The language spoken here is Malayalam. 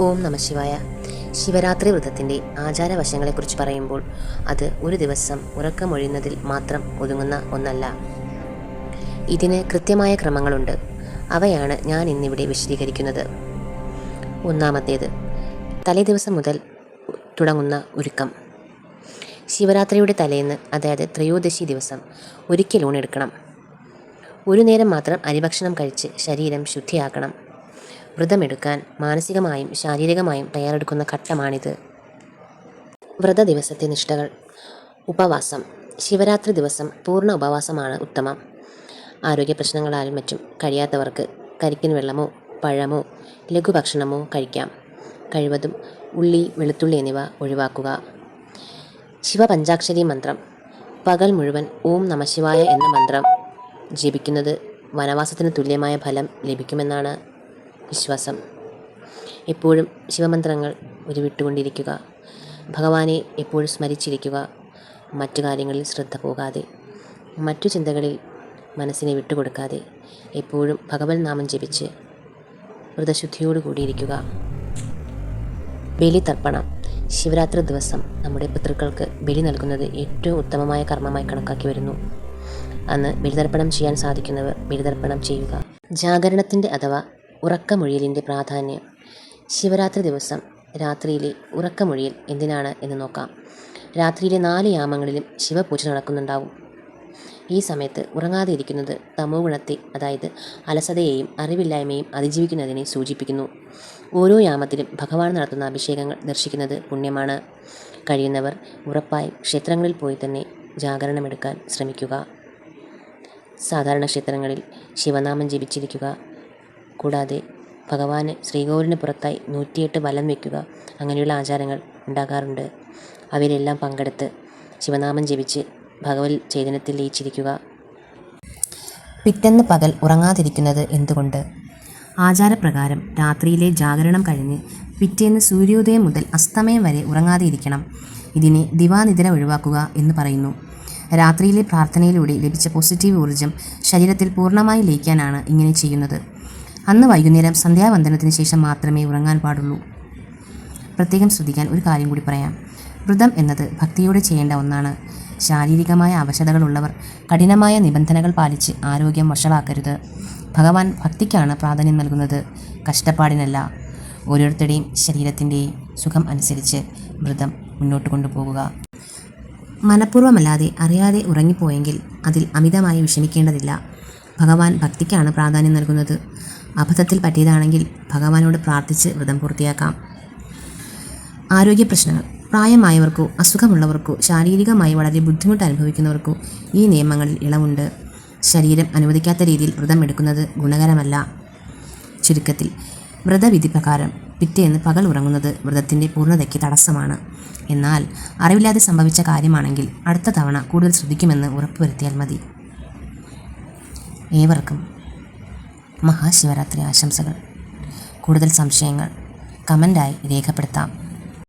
ഓം നമ ശിവായ. ശിവരാത്രി വ്രതത്തിന്റെ ആചാരവശങ്ങളെക്കുറിച്ച് പറയുമ്പോൾ അത് ഒരു ദിവസം ഉറക്കമൊഴിയുന്നതിൽ മാത്രം ഒതുങ്ങുന്ന ഒന്നല്ല. ഇതിന് കൃത്യമായ ക്രമങ്ങളുണ്ട്. അവയാണ് ഞാൻ ഇന്നിവിടെ വിശദീകരിക്കുന്നത്. ഒന്നാമത്തേത് തലേദിവസം മുതൽ തുടങ്ങുന്ന ഒരുക്കം. ശിവരാത്രിയുടെ തലേന്ന് അതായത് ത്രയോദശി ദിവസം ഒരിക്കൽ ഊണെടുക്കണം. ഒരു നേരം മാത്രം അരിഭക്ഷണം കഴിച്ച് ശരീരം ശുദ്ധിയാക്കണം. വ്രതമെടുക്കാൻ മാനസികമായും ശാരീരികമായും തയ്യാറെടുക്കുന്ന ഘട്ടമാണിത്. വ്രത ദിവസത്തെ നിഷ്ഠകൾ. ഉപവാസം. ശിവരാത്രി ദിവസം പൂർണ ഉപവാസമാണ് ഉത്തമം. ആരോഗ്യ പ്രശ്നങ്ങളാലും മറ്റും കഴിയാത്തവർക്ക് കരിക്കിൻ വെള്ളമോ പഴമോ ലഘുഭക്ഷണമോ കഴിക്കാം. കഴിവതും ഉള്ളി വെളുത്തുള്ളി എന്നിവ ഒഴിവാക്കുക. ശിവപഞ്ചാക്ഷരി മന്ത്രം. പകൽ മുഴുവൻ ഓം നമശിവായ എന്ന മന്ത്രം. ജപിക്കുന്നത് വനവാസത്തിന് തുല്യമായ ഫലം ലഭിക്കുമെന്നാണ് വിശ്വാസം. എപ്പോഴും ശിവമന്ത്രങ്ങൾ ഉരുവിട്ടുകൊണ്ടിരിക്കുക ഭഗവാനെ എപ്പോഴും സ്മരിച്ചിരിക്കുക. മറ്റു കാര്യങ്ങളിൽ ശ്രദ്ധ പോകാതെ മറ്റു ചിന്തകളിൽ മനസ്സിനെ വിട്ടുകൊടുക്കാതെ എപ്പോഴും ഭഗവത് നാമം ജപിച്ച് വ്രതശുദ്ധിയോടു കൂടിയിരിക്കുക. ബലിതർപ്പണം ശിവരാത്രി ദിവസം നമ്മുടെ പിതൃക്കൾക്ക് ബലി നൽകുന്നത് ഏറ്റവും ഉത്തമമായ കർമ്മമായി കണക്കാക്കി വരുന്നു. അന്ന് ബലിതർപ്പണം ചെയ്യാൻ സാധിക്കുന്നവർ ബലിതർപ്പണം ചെയ്യുക. ജാഗരണത്തിന്റെ അഥവാ ഉറക്കമൊഴിയലിന്റെ പ്രാധാന്യം. ശിവരാത്രി ദിവസം രാത്രിയിലെ ഉറക്കമൊഴിയൽ എന്തിനാണ് എന്ന് നോക്കാം. രാത്രിയിലെ നാല് യാമങ്ങളിലും ശിവപൂജ നടക്കുന്നുണ്ടാവും. ഈ സമയത്ത് ഉറങ്ങാതെ ഇരിക്കുന്നത് തമോ ഗുണത്തെ അതായത് അലസതയെയും അറിവില്ലായ്മയും അതിജീവിക്കുന്നതിനെ സൂചിപ്പിക്കുന്നു. ഓരോ യാമത്തിലും ഭഗവാൻ നടത്തുന്ന അഭിഷേകങ്ങൾ ദർശിക്കുന്നത് പുണ്യമാണ്. കഴിയുന്നവർ ഉറപ്പായും ക്ഷേത്രങ്ങളിൽ പോയി തന്നെ ജാഗരണമെടുക്കാൻ ശ്രമിക്കുക. സാധാരണ ക്ഷേത്രങ്ങളിൽ ശിവനാമം ജപിച്ചിരിക്കുക കൂടാതെ ഭഗവാന് ശ്രീകോവിലിന് പുറത്തായി നൂറ്റിയെട്ട് വലം വയ്ക്കുക അങ്ങനെയുള്ള ആചാരങ്ങൾ ഉണ്ടാകാറുണ്ട്. അവയിലെല്ലാം പങ്കെടുത്ത് ശിവനാമം ജപിച്ച് ഭഗവത് ചൈതന്യത്തിൽ ലയിച്ചിരിക്കുക. പിറ്റെന്ന് പകൽ ഉറങ്ങാതിരിക്കുന്നത് എന്തുകൊണ്ട്? ആചാരപ്രകാരം രാത്രിയിലെ ജാഗരണം കഴിഞ്ഞ് പിറ്റേന്ന് സൂര്യോദയം മുതൽ അസ്തമയം വരെ ഉറങ്ങാതെ ഇരിക്കണം ഇതിനെ ദിവാനിദ്ര ഒഴിവാക്കുക എന്ന് പറയുന്നു. രാത്രിയിലെ പ്രാർത്ഥനയിലൂടെ ലഭിച്ച പോസിറ്റീവ് ഊർജം ശരീരത്തിൽ പൂർണമായി ലയിക്കാനാണ് ഇങ്ങനെ ചെയ്യുന്നത്. അന്ന് വൈകുന്നേരം സന്ധ്യാവന്ദനത്തിന് ശേഷം മാത്രമേ ഉറങ്ങാൻ പാടുള്ളൂ. പ്രത്യേകം ശ്രദ്ധിക്കാൻ ഒരു കാര്യം കൂടി പറയാം. വ്രതം എന്നത് ഭക്തിയോടെ ചെയ്യേണ്ട ഒന്നാണ്. ശാരീരികമായ അവശതകളുള്ളവർ കഠിനമായ നിബന്ധനകൾ പാലിച്ച് ആരോഗ്യം വഷളാക്കരുത്. ഭഗവാൻ ഭക്തിക്കാണ് പ്രാധാന്യം നൽകുന്നത്. കഷ്ടപ്പാടിനല്ല. ഓരോരുത്തരുടെയും ശരീരത്തിന്റെയും സുഖം അനുസരിച്ച് വ്രതം മുന്നോട്ട് കൊണ്ടുപോകുക. മനഃപൂർവമല്ലാതെ അറിയാതെ ഉറങ്ങിപ്പോയെങ്കിൽ അതിൽ അമിതമായി വിഷമിക്കേണ്ടതില്ല. ഭഗവാൻ ഭക്തിക്കാണ് പ്രാധാന്യം നൽകുന്നത്. അബദ്ധത്തിൽ പറ്റിയതാണെങ്കിൽ ഭഗവാനോട് പ്രാർത്ഥിച്ച് വ്രതം പൂർത്തിയാക്കാം. ആരോഗ്യ പ്രശ്നങ്ങൾ. പ്രായമായവർക്കോ അസുഖമുള്ളവർക്കോ ശാരീരികമായി വളരെ ബുദ്ധിമുട്ട് അനുഭവിക്കുന്നവർക്കോ ഈ നിയമങ്ങളിൽ ഇളവുണ്ട്. ശരീരം അനുവദിക്കാത്ത രീതിയിൽ വ്രതം എടുക്കുന്നത് ഗുണകരമല്ല. ചുരുക്കത്തിൽ വ്രതവിധി പ്രകാരം പിറ്റേന്ന് പകൽ ഉറങ്ങുന്നത് വ്രതത്തിന്റെ പൂർണതയ്ക്ക് തടസ്സമാണ്. എന്നാൽ അറിവില്ലാതെ സംഭവിച്ച കാര്യമാണെങ്കിൽ അടുത്ത തവണ കൂടുതൽ ശ്രദ്ധിക്കുമെന്ന് ഉറപ്പുവരുത്തിയാൽ മതി. ഏവർക്കും മഹാശിവരാത്രി ആശംസകൾ. കൂടുതൽ സംശയങ്ങൾ കമന്റായി രേഖപ്പെടുത്താം.